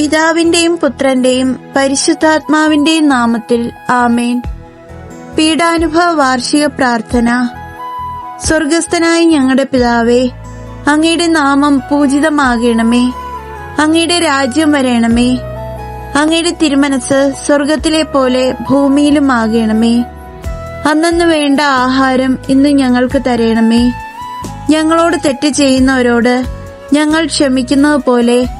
പിതാവിന്റെയും പുത്രന്റെയും പരിശുദ്ധാത്മാവിന്റെയും നാമത്തിൽ ആമേൻ. പീഡാനുഭവ വാർഷിക പ്രാർത്ഥന. സ്വർഗസ്ഥനായ ഞങ്ങളുടെ പിതാവേ അങ്ങയുടെ നാമം പൂജിതമാകണമേ. അങ്ങയുടെ രാജ്യം വരയണമേ അങ്ങയുടെ തിരുമനസ് സ്വർഗത്തിലെ പോലെ ഭൂമിയിലും ആകണമേ അന്നു വേണ്ട ആഹാരം ഇന്ന് ഞങ്ങൾക്ക് തരയണമേ ഞങ്ങളോട് തെറ്റ് ചെയ്യുന്നവരോട് ഞങ്ങൾ ക്ഷമിക്കുന്നത് പോലെ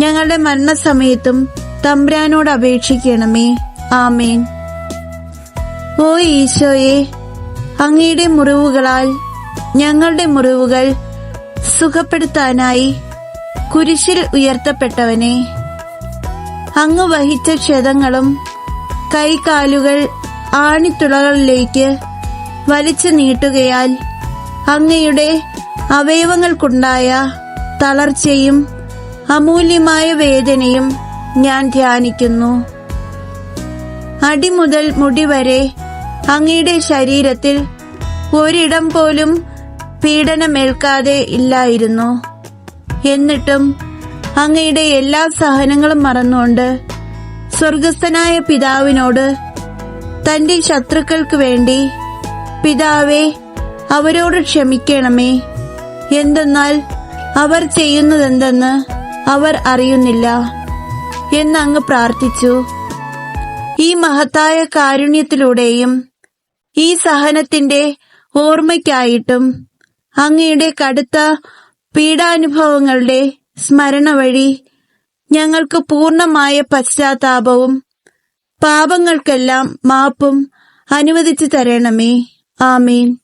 ഞങ്ങളുടെ മരണസമയത്തും തമ്പ്രാനോട് അപേക്ഷിക്കണമേ. ആമേൻ. ഓ ഈശോയെ അങ്ങയുടെ മുറിവുകളാൽ ഞങ്ങളുടെ മുറിവുകൾ സുഖപ്പെടുത്താനായി കുരിശിൽ ഉയർത്തപ്പെട്ടവനെ അങ്ങ് വഹിച്ച ക്ഷതങ്ങളും കൈകാലുകൾ ആണിത്തുളകളിലേക്ക് വലിച്ചു നീട്ടുകയാൽ അങ്ങയുടെ അവയവങ്ങൾക്കുണ്ടായ തളർച്ചയും അമൂല്യമായ വേദനയും ഞാൻ ധ്യാനിക്കുന്നു. അടിമുതൽ മുടി വരെ അങ്ങയുടെ ശരീരത്തിൽ ഒരിടം പോലും പീഡനമേൽക്കാതെ ഇല്ലായിരുന്നു. എന്നിട്ടും അങ്ങയുടെ എല്ലാ സഹനങ്ങളും മറന്നുകൊണ്ട് സ്വർഗസ്ഥനായ പിതാവിനോട് തന്റെ ശത്രുക്കൾക്ക് വേണ്ടി പിതാവെ അവരോട് ക്ഷമിക്കണമേ. എന്തെന്നാൽ അവർ ചെയ്യുന്നതെന്തെന്ന് അവർ അറിയുന്നില്ല. എന്നങ്ങ് പ്രാർത്ഥിച്ചു. ഈ മഹത്തായ കാരുണ്യത്തിലൂടെയും ഈ സഹനത്തിന്റെ ഓർമ്മയ്ക്കായിട്ടും അങ്ങയുടെ കടുത്ത പീഡാനുഭവങ്ങളുടെ സ്മരണ വഴി ഞങ്ങൾക്ക് പൂർണമായ പശ്ചാത്താപവും പാപങ്ങൾക്കെല്ലാം മാപ്പും അനുവദിച്ചു തരണമേ. ആമീൻ.